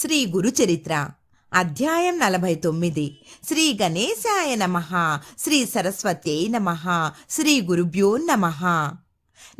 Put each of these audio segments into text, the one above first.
శ్రీ గురుచరిత్ర. అధ్యాయం నలభై తొమ్మిది శ్రీ గణేశాయ నమ. శ్రీ సరస్వత్యై నమ. శ్రీ గురుభ్యో నమ.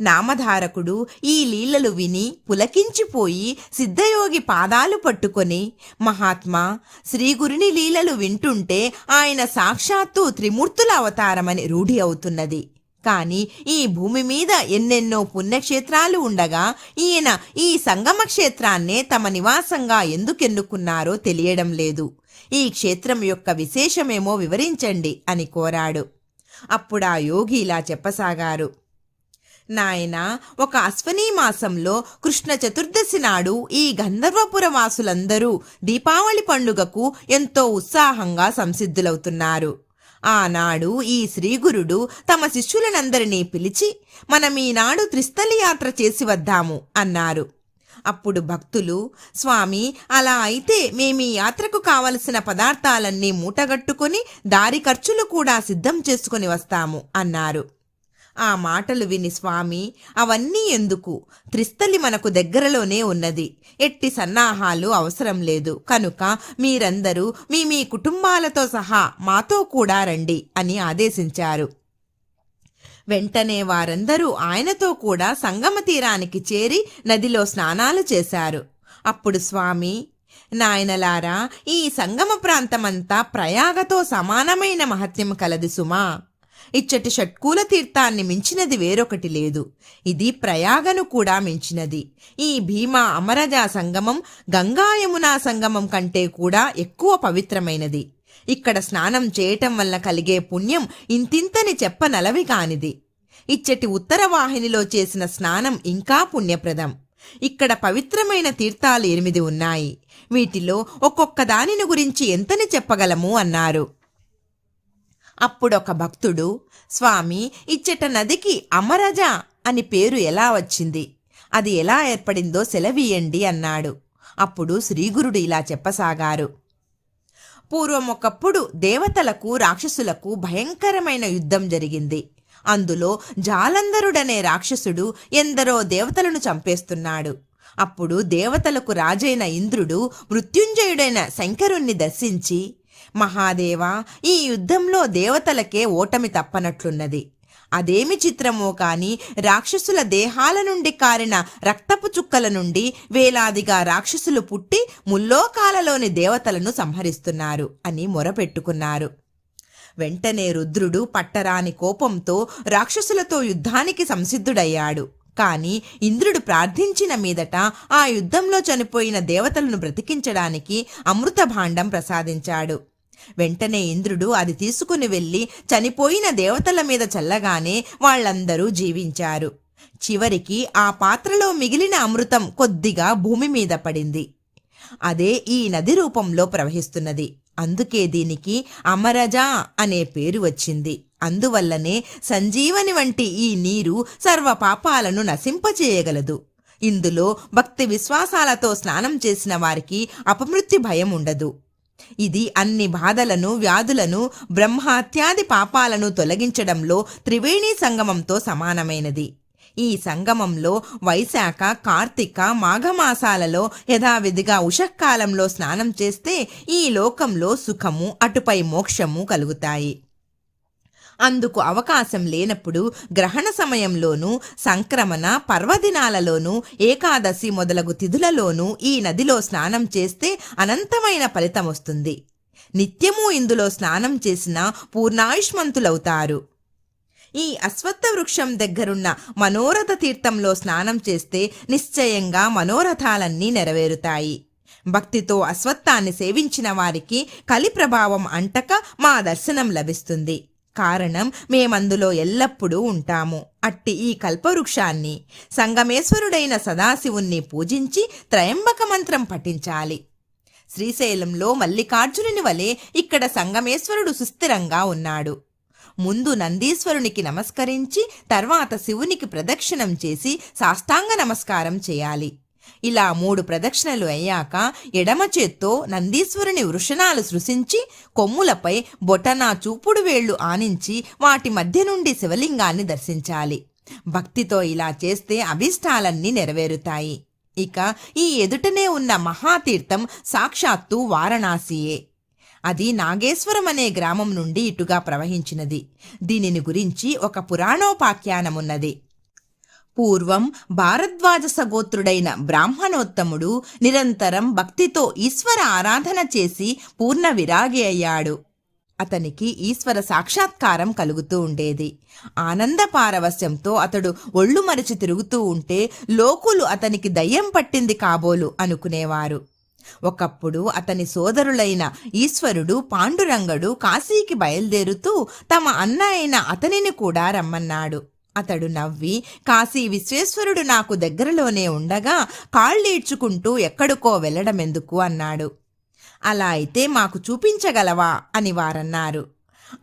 నామధారకుడు ఈ లీలలు విని పులకించిపోయి సిద్ధయోగి పాదాలు పట్టుకొని మహాత్మా శ్రీగురుని లీలలు వింటుంటే ఆయన సాక్షాత్తు త్రిమూర్తుల అవతారమని రూఢి అవుతున్నది. కానీ ఈ భూమి మీద ఎన్నెన్నో పుణ్యక్షేత్రాలు ఉండగా ఈయన ఈ సంగమ క్షేత్రాన్నే తమ నివాసంగా ఎందుకెన్నుకున్నారో తెలియడం లేదు. ఈ క్షేత్రం యొక్క విశేషమేమో వివరించండి అని కోరాడు. అప్పుడా యోగి ఇలా చెప్పసాగారు. నాయన ఒక అశ్వనీ మాసంలో కృష్ణ చతుర్దశి నాడు ఈ గంధర్వపుర వాసులందరూ దీపావళి పండుగకు ఎంతో ఉత్సాహంగా సంసిద్ధులవుతున్నారు. ఆనాడు ఈ శ్రీగురుడు తమ శిష్యులనందరినీ పిలిచి మనం ఈనాడు త్రిస్థలి యాత్ర చేసి వద్దాము అన్నారు. అప్పుడు భక్తులు స్వామి అలా అయితే మేము ఈ యాత్రకు కావలసిన పదార్థాలన్నీ మూటగట్టుకొని దారి ఖర్చులు కూడా సిద్ధం చేసుకుని వస్తాము అన్నారు. ఆ మాటలు విని స్వామి అవన్నీ ఎందుకు? త్రిస్థలి మనకు దగ్గరలోనే ఉన్నది. ఎట్టి సన్నాహాలు అవసరం లేదు. కనుక మీరందరూ మీ మీ కుటుంబాలతో సహా మాతో కూడా రండి అని ఆదేశించారు. వెంటనే వారందరూ ఆయనతో కూడా సంగమ తీరానికి చేరి నదిలో స్నానాలు చేశారు. అప్పుడు స్వామి నాయనలారా ఈ సంగమ ప్రాంతమంతా ప్రయాగతో సమానమైన మహత్యం కలది సుమా. ఇచ్చటి షట్కూల తీర్థాన్ని మించినది వేరొకటి లేదు. ఇది ప్రయాగను కూడా మించినది. ఈ భీమా అమరజా సంగమం గంగాయమునా సంగమం కంటే కూడా ఎక్కువ పవిత్రమైనది. ఇక్కడ స్నానం చేయటం వల్ల కలిగే పుణ్యం ఇంతింతని చెప్పనలవి కానిది. ఇచ్చటి ఉత్తర వాహినిలో చేసిన స్నానం ఇంకా పుణ్యప్రదం. ఇక్కడ పవిత్రమైన తీర్థాలు ఎనిమిది ఉన్నాయి. వీటిలో ఒక్కొక్క దానిని గురించి ఎంతని చెప్పగలము అన్నారు. అప్పుడొక భక్తుడు స్వామి ఇచ్చట నదికి అమరజ అని పేరు ఎలా వచ్చింది? అది ఎలా ఏర్పడిందో సెలవీయండి అన్నాడు. అప్పుడు శ్రీగురుడు ఇలా చెప్పసాగారు. పూర్వం ఒకప్పుడు దేవతలకు రాక్షసులకు భయంకరమైన యుద్ధం జరిగింది. అందులో జాలంధరుడనే రాక్షసుడు ఎందరో దేవతలను చంపేస్తున్నాడు. అప్పుడు దేవతలకు రాజైన ఇంద్రుడు మృత్యుంజయుడైన శంకరుణ్ణి దర్శించి మహాదేవా ఈ యుద్ధంలో దేవతలకే ఓటమి తప్పనట్లున్నది. అదేమి చిత్రమో కాని రాక్షసుల దేహాల నుండి కారిన రక్తపు చుక్కల నుండి వేలాదిగా రాక్షసులు పుట్టి ముల్లోకాలలోని దేవతలను సంహరిస్తున్నారు అని మొరపెట్టుకున్నారు. వెంటనే రుద్రుడు పట్టరాని కోపంతో రాక్షసులతో యుద్ధానికి సంసిద్ధుడయ్యాడు. కానీ ఇంద్రుడు ప్రార్థించిన మీదట ఆ యుద్ధంలో చనిపోయిన దేవతలను బ్రతికించడానికి అమృత భాండం ప్రసాదించాడు. వెంటనే ఇంద్రుడు అది తీసుకుని వెళ్ళి చనిపోయిన దేవతల మీద చల్లగానే వాళ్ళందరూ జీవించారు. చివరికి ఆ పాత్రలో మిగిలిన అమృతం కొద్దిగా భూమి మీద పడింది. అదే ఈ నది రూపంలో ప్రవహిస్తున్నది. అందుకే దీనికి అమరజ అనే పేరు వచ్చింది. అందువల్లనే సంజీవని వంటి ఈ నీరు సర్వ పాపాలను నశింపచేయగలదు ఇందులో భక్తి విశ్వాసాలతో స్నానం చేసిన వారికి అపమృత్యు భయం ఉండదు. ఇది అన్ని బాధలను వ్యాధులను బ్రహ్మహత్యాది పాపాలను తొలగించడంలో త్రివేణి సంగమంతో సమానమైనది. ఈ సంగమంలో వైశాఖ కార్తీక మాఘమాసాలలో యథావిధిగా ఉషకాలంలో స్నానం చేస్తే ఈ లోకంలో సుఖము అటుపై మోక్షము కలుగుతాయి. అందుకు అవకాశం లేనప్పుడు గ్రహణ సమయంలోనూ సంక్రమణ పర్వదినాలలోనూ ఏకాదశి మొదలగు తిథులలోనూ ఈ నదిలో స్నానం చేస్తే అనంతమైన ఫలితం వస్తుంది. నిత్యము ఇందులో స్నానం చేసిన పూర్ణాయుష్మంతులవుతారు. ఈ అశ్వత్థ వృక్షం దగ్గరున్న మనోరథ తీర్థంలో స్నానం చేస్తే నిశ్చయంగా మనోరథాలన్నీ నెరవేరుతాయి. భక్తితో అశ్వత్థాన్ని సేవించిన వారికి కలి ప్రభావం అంటక మా దర్శనం లభిస్తుంది. కారణం మేమందులో ఎల్లప్పుడూ ఉంటాము. అట్టి ఈ కల్పవృక్షాన్ని సంగమేశ్వరుడైన సదాశివుణ్ణి పూజించి త్రయంబక మంత్రం పఠించాలి. శ్రీశైలంలో మల్లికార్జునుని వలె ఇక్కడ సంగమేశ్వరుడు సుస్థిరంగా ఉన్నాడు. ముందు నందీశ్వరునికి నమస్కరించి తర్వాత శివునికి ప్రదక్షిణం చేసి సాష్టాంగ నమస్కారం చేయాలి. ఇలా మూడు ప్రదక్షిణలు అయ్యాక ఎడమ చేత్తో నందీశ్వరుని వృషణాలు సృశించి కొమ్ములపై బొటనా చూపుడు వేళ్ళు ఆనించి వాటి మధ్య నుండి శివలింగాన్ని దర్శించాలి. భక్తితో ఇలా చేస్తే అభిష్టాలన్నీ నెరవేరుతాయి. ఇక ఈ ఎదుటనే ఉన్న మహాతీర్థం సాక్షాత్తు వారణాసియే. అది నాగేశ్వరం అనే గ్రామం నుండి ఇటుగా ప్రవహించినది. దీనిని గురించి ఒక పురాణోపాఖ్యానమున్నది. పూర్వం భారద్వాజ సగోత్రుడైన బ్రాహ్మణోత్తముడు నిరంతరం భక్తితో ఈశ్వర ఆరాధన చేసి పూర్ణ విరాగి అయ్యాడు. అతనికి ఈశ్వర సాక్షాత్కారం కలుగుతూ ఉండేది. ఆనంద పారవస్యంతో అతడు ఒళ్ళు మరచి తిరుగుతూ ఉంటే లోకులు అతనికి దయ్యం పట్టింది కాబోలు అనుకునేవారు. ఒకప్పుడు అతని సోదరులైన ఈశ్వరుడు పాండురంగడు కాశీకి బయలుదేరుతూ తమ అన్న అయిన అతనిని కూడా రమ్మన్నాడు. అతడు నవ్వి కాశీ విశ్వేశ్వరుడు నాకు దగ్గరలోనే ఉండగా కాళ్ళీడ్చుకుంటూ ఎక్కడికో వెళ్ళడమెందుకు అన్నాడు. అలా అయితే మాకు చూపించగలవా అని వారన్నారు.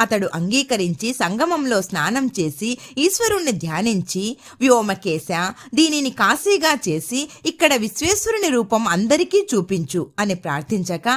అతడు అంగీకరించి సంగమంలో స్నానం చేసి ఈశ్వరుణ్ణి ధ్యానించి వ్యోమకేశ దీనిని కాశీగా చేసి ఇక్కడ విశ్వేశ్వరుని రూపం అందరికీ చూపించు అని ప్రార్థించక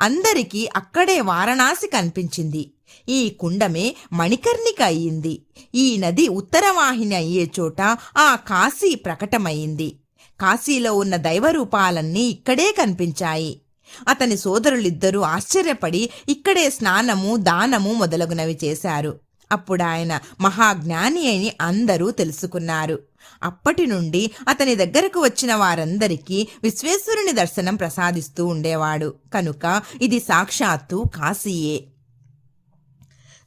అందరికీ అక్కడే వారణాసి కనిపించింది. ఈ కుండమే మణికర్ణిక అయింది ఈ నది ఉత్తరవాహిని అయ్యే చోట ఆ కాశీ ప్రకటమయ్యింది కాశీలో ఉన్న దైవరూపాలన్నీ ఇక్కడే కనిపించాయి. అతని సోదరులిద్దరూ ఆశ్చర్యపడి ఇక్కడే స్నానము దానము మొదలగునవి చేశారు. అప్పుడు ఆయన మహాజ్ఞాని అని అందరూ తెలుసుకున్నారు. అప్పటి నుండి అతని దగ్గరకు వచ్చిన వారందరికీ విశ్వేశ్వరుని దర్శనం ప్రసాదిస్తూ ఉండేవాడు. కనుక ఇది సాక్షాత్తు కాశీయే.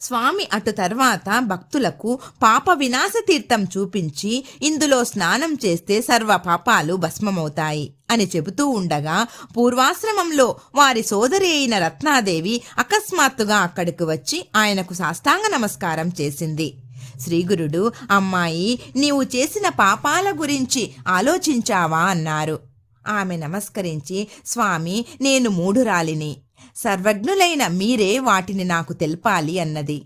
స్వామి అటు తర్వాత భక్తులకు పాప వినాశ తీర్థం చూపించి ఇందులో స్నానం చేస్తే సర్వ పాపాలు భస్మమవుతాయి అని చెబుతూ ఉండగా పూర్వాశ్రమంలో వారి సోదరి అయిన రత్నాదేవి అకస్మాత్తుగా అక్కడికి వచ్చి ఆయనకు సాష్టాంగ నమస్కారం చేసింది. శ్రీగురుడు అమ్మాయి నీవు చేసిన పాపాల గురించి ఆలోచించావా? అన్నారు. ఆమె నమస్కరించి స్వామి నేను మూఢురాలిని. సర్వజ్ఞులైన మీరే వాటిని నాకు తెలపాలి అన్నది.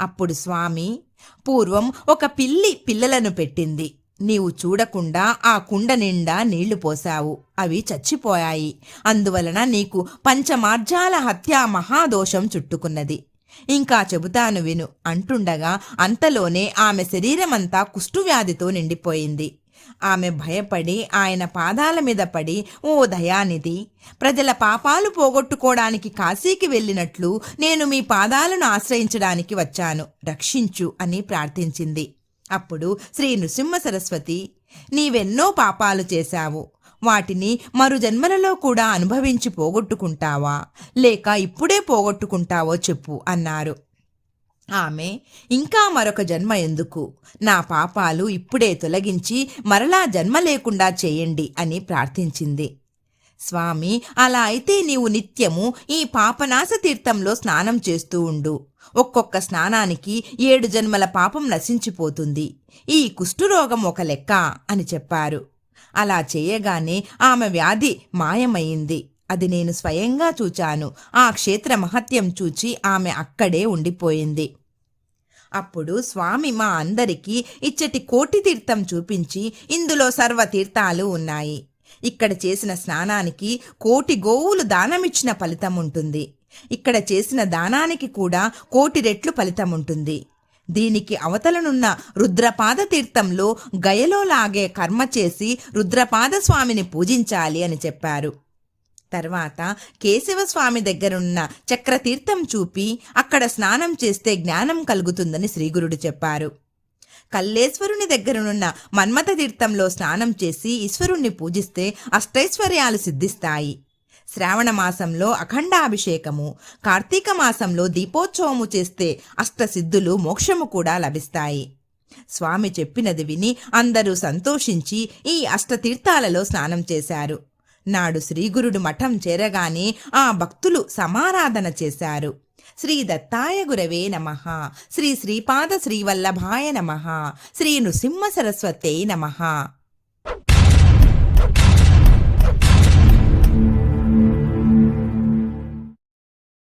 అప్పుడు స్వామి పూర్వం ఒక పిల్లి పిల్లలను పెట్టింది. నీవు చూడకుండా ఆ కుండ నిండా నీళ్ళు పోశావు. అవి చచ్చిపోయాయి. అందువలన నీకు పంచమార్జాల హత్యా మహాదోషం చుట్టుకున్నది. ఇంకా చెబుతాను విను అంటుండగా అంతలోనే ఆమె శరీరమంతా కుష్ఠువ్యాధితో నిండిపోయింది. ఆమె భయపడి ఆయన పాదాల మీద పడి ఓ దయానిధి ప్రజల పాపాలు పోగొట్టుకోవడానికి కాశీకి వెళ్ళినట్లు నేను మీ పాదాలను ఆశ్రయించడానికి వచ్చాను. రక్షించు అని ప్రార్థించింది. అప్పుడు శ్రీ నృసింహ సరస్వతి నీవెన్నో పాపాలు చేశావు. వాటిని మరు జన్మలలో కూడా అనుభవించి పోగొట్టుకుంటావా? లేక ఇప్పుడే పోగొట్టుకుంటావో చెప్పు అన్నారు. ఆమె ఇంకా మరొక జన్మ ఎందుకు? నా పాపాలు ఇప్పుడే తొలగించి మరలా జన్మ లేకుండా చేయండి అని ప్రార్థించింది. స్వామి అలా అయితే నీవు నిత్యము ఈ పాపనాశ తీర్థంలో స్నానం చేస్తూ ఉండు. ఒక్కొక్క స్నానానికి ఏడు జన్మల పాపం నశించిపోతుంది. ఈ కుష్ఠురోగం ఒక లెక్క అని చెప్పారు. అలా చేయగానే ఆమె వ్యాధి మాయమైంది. అది నేను స్వయంగా చూచాను. ఆ క్షేత్ర మహత్యం చూచి ఆమె అక్కడే ఉండిపోయింది. అప్పుడు స్వామి మా అందరికీ ఇచ్చటి కోటి తీర్థం చూపించి ఇందులో సర్వ తీర్థాలు ఉన్నాయి. ఇక్కడ చేసిన స్నానానికి కోటి గోవులు దానమిచ్చిన ఫలితం ఉంటుంది. ఇక్కడ చేసిన దానానికి కూడా కోటి రెట్లు ఫలితం ఉంటుంది. దీనికి అవతలనున్న రుద్రపాద తీర్థంలో గయలో లాగే కర్మ చేసి రుద్రపాద స్వామిని పూజించాలి అని చెప్పారు. తర్వాత కేశవస్వామి దగ్గరున్న చక్రతీర్థం చూపి అక్కడ స్నానం చేస్తే జ్ఞానం కలుగుతుందని శ్రీగురుడు చెప్పారు. కల్లేశ్వరుని దగ్గరనున్న మన్మథ తీర్థంలో స్నానం చేసి ఈశ్వరుణ్ణి పూజిస్తే అష్టైశ్వర్యాలు సిద్ధిస్తాయి. శ్రావణ మాసంలో అఖండాభిషేకము కార్తీక మాసంలో దీపోత్సవము చేస్తే అష్టసిద్ధులు మోక్షము కూడా లభిస్తాయి. స్వామి చెప్పినది విని అందరూ సంతోషించి ఈ అష్టతీర్థాలలో స్నానం చేశారు. నాడు శ్రీగురుడు మఠం చేరగానే ఆ భక్తులు సమారాధన చేశారు. శ్రీ దత్తాయ గురవే నమ. శ్రీ శ్రీపాద శ్రీవల్లభాయ నమ. శ్రీ నృసింహ సరస్వతే నమ.